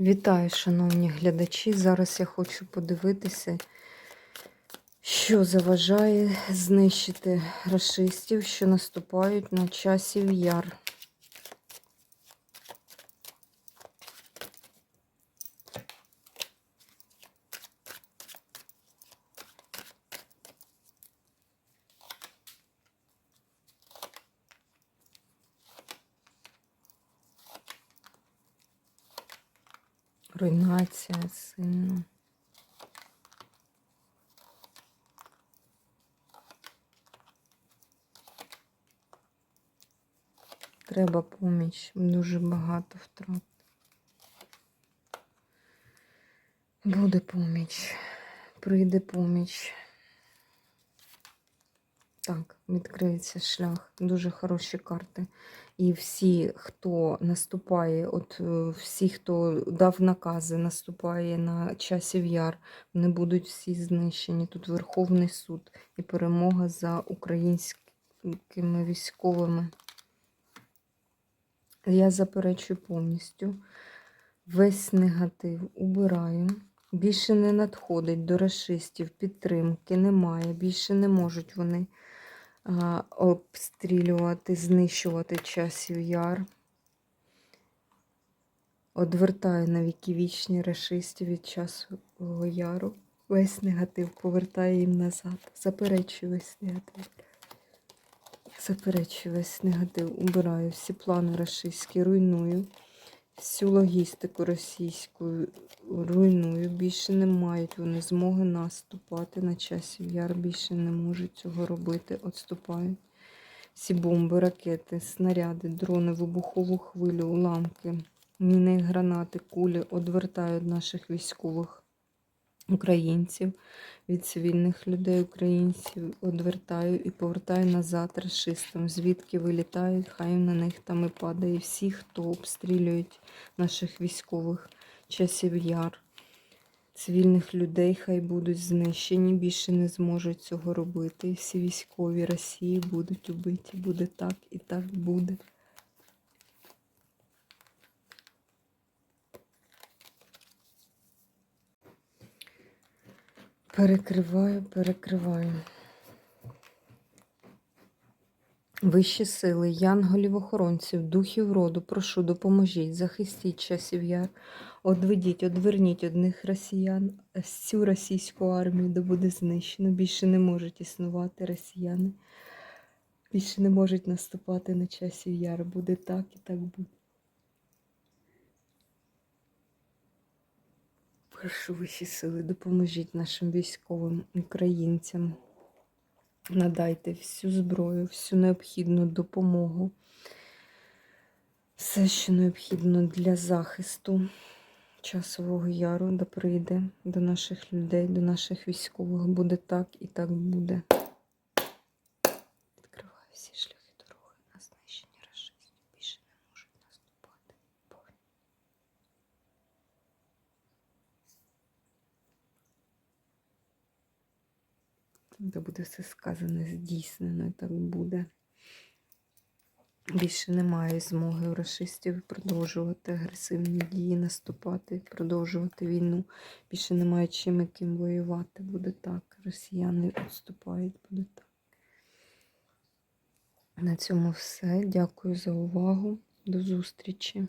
Вітаю, шановні глядачі. Зараз я хочу подивитися, що заважає знищити расистів, що наступають на часів яр. Руйнація сильно. Треба поміч, дуже багато втрат. Буде поміч, прийде поміч. Так, відкриється шлях. Дуже хороші карти. І всі, хто наступає, от е, всі, хто дав накази, наступає на часів яр, вони будуть всі знищені. Тут Верховний суд і перемога за українськими військовими. Я заперечую повністю. Весь негатив убираю. Більше не надходить до расистів, підтримки немає. Більше не можуть вони обстрілювати, знищувати часів яр. Одвертаю на віки вічні расистів від часового яру. Весь негатив повертаю їм назад. Заперечую весь негатив. Заперечую весь негатив. Убираю всі плани рашистські, руйную. Всю логістику російську руйную. Більше не мають вони змоги наступати на часів яр. Більше не можуть цього робити. Отступають. Всі бомби, ракети, снаряди, дрони, вибухову хвилю, уламки, міни, гранати, кулі одвертають наших військових українців від цивільних людей, українців, одвертаю і повертаю назад расистам. Звідки вилітають, хай на них там і падає. Всі, хто обстрілюють наших військових часів яр. Цивільних людей хай будуть знищені, більше не зможуть цього робити. Всі військові Росії будуть убиті. Буде так і так буде. Перекриваю, перекриваю. Вищі сили, янголів охоронців, духів роду, прошу, допоможіть, захистіть часів яр, одведіть, одверніть одних росіян, всю російську армію, де буде знищено. Більше не можуть існувати росіяни. Більше не можуть наступати на часів яр. Буде так і так буде. Прошу вищі сили, допоможіть нашим військовим українцям. Надайте всю зброю, всю необхідну допомогу, все, що необхідно для захисту часового яру, да прийде до наших людей, до наших військових. Буде так і так буде. Відкриваю всі шляхи дороги на знищення рашистів. Більше не можуть наступати. Де буде все сказане, здійснено, і так буде. Більше немає змоги у расистів продовжувати агресивні дії, наступати, продовжувати війну. Більше немає чим яким воювати. Буде так. Росіяни відступають, буде так. На цьому все. Дякую за увагу. До зустрічі.